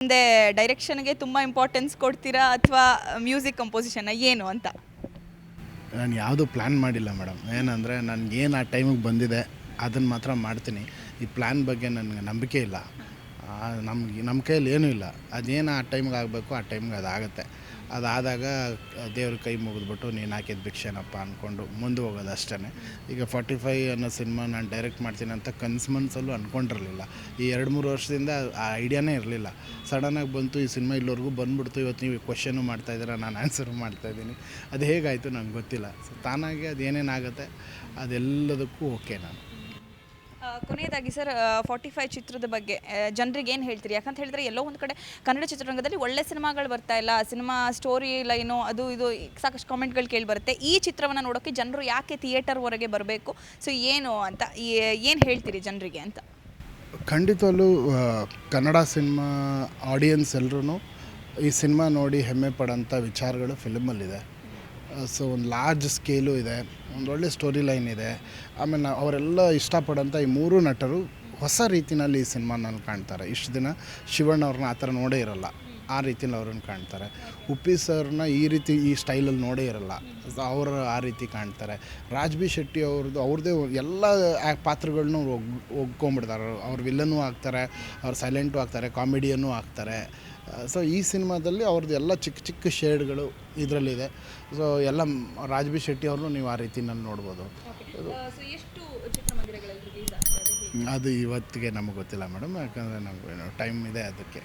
ಮುಂದೆ ಡೈರೆಕ್ಷನ್ಗೆ ತುಂಬ ಇಂಪಾರ್ಟೆನ್ಸ್ ಕೊಡ್ತೀರಾ ಅಥವಾ ಮ್ಯೂಸಿಕ್ ಕಂಪೋಸಿಷನ್ ಏನು ಅಂತ? ನಾನು ಯಾವುದೂ ಪ್ಲ್ಯಾನ್ ಮಾಡಿಲ್ಲ ಮೇಡಮ್ ಏನಂದರೆ ನನಗೇನು ಆ ಟೈಮಿಗೆ ಬಂದಿದೆ ಅದನ್ನು ಮಾತ್ರ ಮಾಡ್ತೀನಿ. ಈ ಪ್ಲ್ಯಾನ್ ಬಗ್ಗೆ ನನಗೆ ನಂಬಿಕೆ ಇಲ್ಲ. ನಮ್ಗೆ ನಮ್ಮ ಕೈಯಲ್ಲಿ ಏನೂ ಇಲ್ಲ. ಅದೇನು ಆ ಟೈಮ್ಗೆ ಆಗಬೇಕು, ಆ ಟೈಮ್ಗೆ ಅದಾಗುತ್ತೆ ಅದಾದಾಗ ದೇವ್ರ ಕೈ ಮುಗಿದ್ಬಿಟ್ಟು, ನೀನು ಹಾಕಿದ ಭಿಕ್ಷೆನಪ್ಪ ಅಂದ್ಕೊಂಡು ಮುಂದೆ ಹೋಗೋದು ಅಷ್ಟೇ ಈಗ ಫಾರ್ಟಿ ಫೈ ಅನ್ನೋ ಸಿನಿಮಾ ನಾನು ಡೈರೆಕ್ಟ್ ಮಾಡ್ತೀನಿ ಅಂತ ಕನ್ಸು ಮನಸ್ಸಲ್ಲೂ ಅಂದ್ಕೊಂಡಿರಲಿಲ್ಲ ಈ ಎರಡು ಮೂರು ವರ್ಷದಿಂದ ಆ ಐಡಿಯಾನೇ ಇರಲಿಲ್ಲ. ಸಡನ್ನಾಗಿ ಬಂತು, ಈ ಸಿನಿಮಾ ಇಲ್ಲಿವರೆಗೂ ಬಂದ್ಬಿಡ್ತು. ಇವತ್ತು ನೀವು ಕ್ವಶನು ಮಾಡ್ತಾಯಿದ್ದೀರಾ ನಾನು ಆನ್ಸರು ಮಾಡ್ತಾಯಿದ್ದೀನಿ ಅದು ಹೇಗಾಯಿತು ನನಗೆ ಗೊತ್ತಿಲ್ಲ. ಸೊ ತಾನಾಗೆ ಅದು ಏನೇನಾಗುತ್ತೆ, ಅದೆಲ್ಲದಕ್ಕೂ ಓಕೆ ನಾನು. ಕೊನೆಯದಾಗಿ ಸರ್ ಫಾರ್ಟಿ ಫೈವ್ ಚಿತ್ರದ ಬಗ್ಗೆ ಜನರಿಗೆ ಏನು ಹೇಳ್ತೀರಿ? ಯಾಕಂತ ಹೇಳಿದ್ರೆ ಎಲ್ಲೋ ಒಂದು ಕಡೆ ಕನ್ನಡ ಚಿತ್ರರಂಗದಲ್ಲಿ ಒಳ್ಳೆ ಸಿನಿಮಾಗಳು ಬರ್ತಾ ಇಲ್ಲ, ಸಿನಿಮಾ ಸ್ಟೋರಿ ಲೈನು ಅದು ಇದು ಸಾಕಷ್ಟು ಕಾಮೆಂಟ್ಗಳು ಕೇಳಿ ಬರುತ್ತೆ. ಈ ಚಿತ್ರವನ್ನು ನೋಡೋಕ್ಕೆ ಜನರು ಯಾಕೆ ಥಿಯೇಟರ್ವರೆಗೆ ಬರಬೇಕು? ಸೊ ಏನು ಅಂತ ಏನು ಹೇಳ್ತೀರಿ ಜನರಿಗೆ ಅಂತ? ಖಂಡಿತವಾಗ್ಲೂ ಕನ್ನಡ ಸಿನಿಮಾ ಆಡಿಯನ್ಸ್ ಎಲ್ಲರೂ ಈ ಸಿನಿಮಾ ನೋಡಿ ಹೆಮ್ಮೆ ಪಡೋಂಥ ವಿಚಾರಗಳು ಫಿಲಮಲ್ಲಿದೆ ಸೊ ಒಂದು ಲಾರ್ಜ್ ಸ್ಕೇಲು ಇದೆ, ಒಂದು ಒಳ್ಳೆ ಸ್ಟೋರಿ ಲೈನ್ ಇದೆ. ಆಮೇಲೆ ಅವರೆಲ್ಲ ಇಷ್ಟಪಡೋಂಥ ಈ ಮೂರು ನಟರು ಹೊಸ ರೀತಿಯಲ್ಲಿ ಈ ಸಿನಿಮಾನಲ್ಲಿ ಕಾಣ್ತಾರೆ. ಇಷ್ಟು ದಿನ ಶಿವಣ್ಣ ಅವ್ರನ್ನ ಆ ಥರ ನೋಡೇ ಇರಲ್ಲ. ಆ ರೀತಿಯಲ್ಲಿ ಅವ್ರನ್ನ ಕಾಣ್ತಾರೆ. ಉಪ್ಪಿ ಸರ್ನ ಈ ರೀತಿ ಈ ಸ್ಟೈಲಲ್ಲಿ ನೋಡೇ ಇರಲ್ಲ. ಅವರು ಆ ರೀತಿ ಕಾಣ್ತಾರೆ. ರಾಜ್ ಬಿ ಶೆಟ್ಟಿ ಅವ್ರದ್ದು ಅವ್ರದ್ದೇ ಎಲ್ಲ ಪಾತ್ರಗಳನ್ನೂ ಪಾತ್ರಗಳ್ನು ಒಗ್ ಒಗ್ಕೊಂಬಿಡ್ತಾರೆ. ಅವ್ರು ವಿಲ್ಲನೂ ಆಗ್ತಾರೆ ಅವ್ರು ಸೈಲೆಂಟು ಆಗ್ತಾರೆ ಕಾಮಿಡಿಯನ್ನು ಆಗ್ತಾರೆ. ಸೊ ಈ ಸಿನಿಮಾದಲ್ಲಿ ಅವ್ರದ್ದು ಎಲ್ಲ ಚಿಕ್ಕ ಚಿಕ್ಕ ಶೇಡ್ಗಳು ಇದರಲ್ಲಿದೆ. ಸೊ ಎಲ್ಲ ರಾಜ್ ಬಿ ಶೆಟ್ಟಿ ಅವ್ರನ್ನೂ ನೀವು ಆ ರೀತಿನಲ್ಲಿ ನೋಡ್ಬೋದು. ಆಗ್ತದೆ ಅದು ಇವತ್ತಿಗೆ ನಮಗೆ ಗೊತ್ತಿಲ್ಲ ಮೇಡಮ್. ಯಾಕಂದರೆ ನಮಗೆ ಟೈಮ್ ಇದೆ ಅದಕ್ಕೆ.